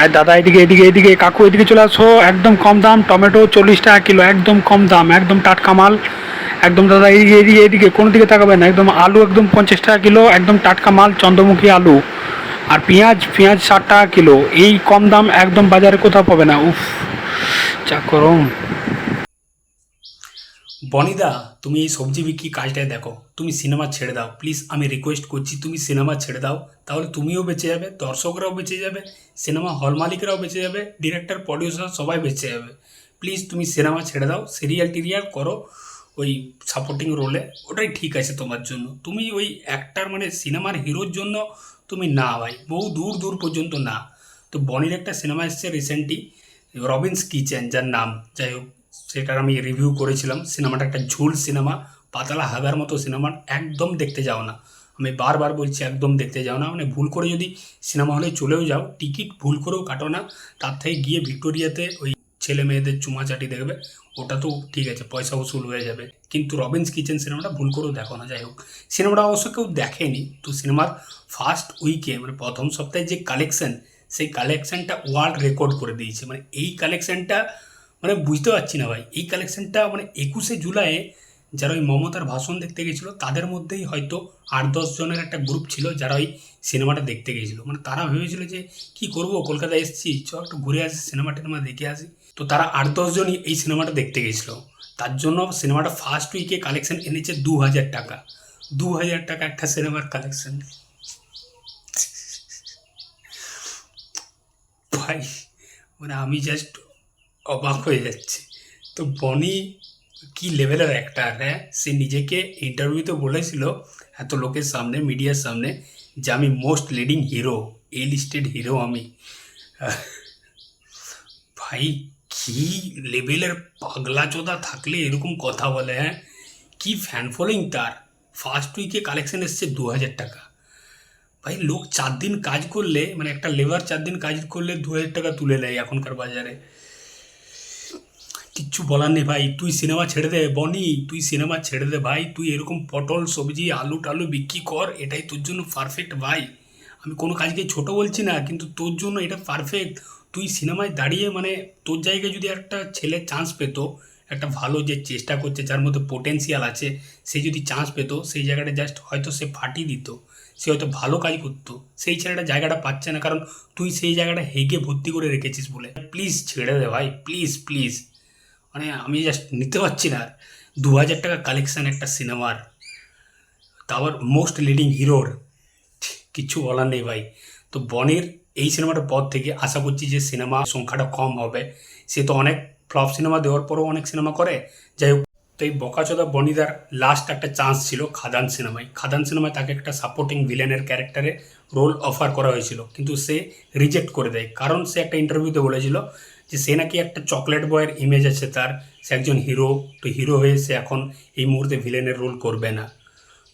আর দাদা, এদিকে এদিকে এদিকে, কাকু, এদিকে চলে আসো। একদম কম দাম, টমেটো চল্লিশ টাকা কিলো, একদম কম দাম, একদম টাটকা মাল। একদম দাদা, এদিকে এদিকে এদিকে, কোনো দিকে তাকাবেন না, একদম আলু একদম পঞ্চাশ টাকা কিলো, একদম টাটকা মাল, চন্দ্রমুখী আলু। আর পেঁয়াজ পেঁয়াজ ষাট টাকা কিলো, এই কম দাম একদম বাজারে কোথাও পাবে না। উফ, যা করুন বনিদা, তুমি এই সবজি বিক্রি কাজটায় দেখো। তুমি সিনেমা ছেড়ে দাও। প্লিজ, আমি রিকোয়েস্ট করছি, তুমি সিনেমা ছেড়ে দাও। তাহলে তুমিও বেঁচে যাবে, দর্শকরাও বেঁচে যাবে, সিনেমা হল মালিকরাও বেঁচে যাবে ডিরেক্টর প্রডিউসার সবাই বেঁচে যাবে। প্লিজ, তুমি সিনেমা ছেড়ে দাও সিরিয়াল টিরিয়াল করো ওই সাপোর্টিং রোলে ওটাই ঠিক আছে তোমার জন্য। তুমি ওই অ্যাক্টার মানে সিনেমার হিরোর জন্য তুমি না ভাই, বহু দূর দূর পর্যন্ত না। তো বনির একটা সিনেমা এসছে রিসেন্টলি রবিন্স কিচেন, যার নাম, যাই হোক সেটার আমি রিভিউ করেছিলাম। সিনেমাটা একটা ঝুল সিনেমা, পাতলা হাগার মতো সিনেমা, একদম দেখতে যাও না। আমি বারবার বলছি, একদম দেখতে যাও না। মানে ভুল করে যদি সিনেমা হলে চলেও যাও, টিকিট ভুল করেও কাটো না। তার থেকে গিয়ে ভিক্টোরিয়াতে ওই ছেলে মেয়েদের চুমাচাটি দেখবে, ওটা তো ঠিক আছে, পয়সা উসুল হয়ে যাবে। কিন্তু রবিন্স কিচেন সিনেমাটা ভুল করেও দেখো না, যাই হোক। সিনেমাটা অবশ্য কেউ দেখেনি। তো সিনেমার ফার্স্ট উইকে মানে প্রথম সপ্তাহে যে কালেকশন সেই কালেকশানটা ওয়ার্ল্ড রেকর্ড করে দিয়েছে। মানে এই কালেকশনটা মানে বুঝতে পারছি না ভাই। এই কালেকশনটা মানে একুশে জুলাইয়ে যারা ওই মমতার ভাষণ দেখতে গেছিল, তাদের মধ্যেই হয়তো আট, দশ জনের একটা গ্রুপ ছিল যারা ওই সিনেমাটা দেখতে গেছিল। মানে তারা ভেবেছিল যে, কি করব? কলকাতায় এসেছি চ একটু ঘুরে আসি সিনেমা টিনেমা দেখে আসি। তো তারা আট, দশ জনই এই সিনেমাটা দেখতে গেছিল। তার জন্য সিনেমাটা ফার্স্ট উইকে কালেকশন এনেছে দু হাজার টাকা। দু হাজার টাকা একটা সিনেমার কালেকশন ভাই মানে আমি জাস্ট অবাক হয়ে যাচ্ছে। তো বনি কি লেভেলের অ্যাক্টার হ্যাঁ সে নিজেকে ইন্টারভিউতে বলেছিল, এত লোকের সামনে মিডিয়ার সামনে, যে আমি most leading hero A listed hero আমি। ভাই, কি লেভেলের পাগলা চোদা থাকলে এরকম কথা বলে হ্যাঁ? কি ফ্যান ফলোয়িং তার? ফার্স্ট উইকে কালেকশন এসছে দু হাজার টাকা। ভাই, লোক চার দিন কাজ করলে মানে একটা লেবার চার দিন কাজ করলে দু হাজার টাকা তুলে নেয় এখনকার বাজারে। কিচ্ছু বলার নেই ভাই। তুই সিনেমা ছেড়ে দে, বনি, তুই সিনেমা ছেড়ে দে ভাই। তুই এরকম পটল, সবজি, আলু টালু বিক্রি কর, এটাই তোর জন্য পারফেক্ট ভাই। আমি কোনো কাজকে ছোট বলছি না, কিন্তু তোর জন্য এটা পারফেক্ট তুই সিনেমায় দাঁড়িয়ে মানে তোর জায়গায় যদি একটা ছেলে চান্স পেতো, একটা ভালো যে চেষ্টা করছে, যার মধ্যে পোটেন্সিয়াল আছে, সে যদি চান্স পেতো, সেই জায়গাটা জাস্ট হয়তো সে ফাটিয়ে দিত। সে হয়তো ভালো কাজ করতো। সেই ছেলেটা জায়গাটা পাচ্ছে না, কারণ তুই সেই জায়গাটা হেগে ভর্তি করে রেখেছিস বলে। প্লিজ ছেড়ে দে ভাই প্লিজ প্লিজ মানে আমি জাস্ট নিতে পারছি না। দু হাজার টাকা কালেকশান একটা সিনেমার তারপর মোস্ট লিডিং হিরোর কিচ্ছু বলার নেই ভাই। তো বনের এই সিনেমাটার পর থেকে আশা করছি যে সিনেমা সংখ্যাটা কম হবে। সে তো অনেক ফ্লপ সিনেমা দেওয়ার পরও অনেক সিনেমা করে। যাই হোক, তো এই বকাচোদা বনিদার লাস্ট একটা চান্স ছিল খাদান সিনেমায় খাদান সিনেমায় তাকে একটা সাপোর্টিং ভিলেনের ক্যারেক্টারে রোল অফার করা হয়েছিল। কিন্তু সে রিজেক্ট করে দেয়। কারণ সে একটা ইন্টারভিউতে বলেছিল যে সে নাকি একটা চকলেট বয়ের ইমেজ আছে তার। সে একজন হিরো তো হিরো হয়ে সে এখন এই মুহূর্তে ভিলেনের রোল করবে না।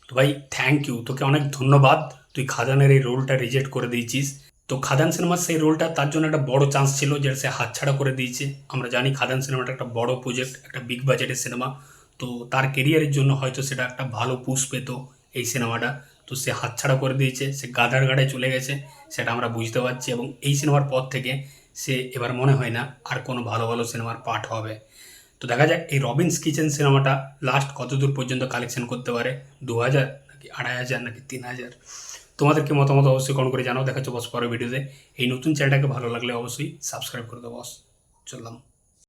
তো ভাই থ্যাংক ইউ তোকে অনেক ধন্যবাদ। তুই খাদানের এই রোলটা রিজেক্ট করে দিয়েছিস। তো খাদান সিনেমার সেই রোলটা তার জন্য একটা বড় চান্স ছিল যেটা সে হাতছাড়া করে দিয়েছে। আমরা জানি খাদান সিনেমাটা একটা বড় প্রজেক্ট একটা বিগ বাজেটের সিনেমা তো তার কেরিয়ারের জন্য হয়তো সেটা একটা ভালো পুশ পেত এই সিনেমাটা তো সে হাতছাড়া করে দিয়েছে, সে গাদার গাড়ায় চলে গেছে, সেটা আমরা বুঝতে পারছি। এবং এই সিনেমার পর থেকে সে এবার মনে হয় না আর কোনো ভালো ভালো সিনেমার পাঠ হবে। তো দেখা যাক, এই রবিন্স কিচেন সিনেমাটা লাস্ট কতদূর পর্যন্ত কালেকশন করতে পারে? দু হাজার নাকি আড়াই হাজার নাকি তিন হাজার? তোমাদেরকে মতামত অবশ্যই কমেন্ট করে জানাও। দেখা হচ্ছে বস পরের ভিডিওতে এই নতুন চ্যানেলটাকে ভালো লাগলে অবশ্যই সাবস্ক্রাইব করে দেবো বস চললাম।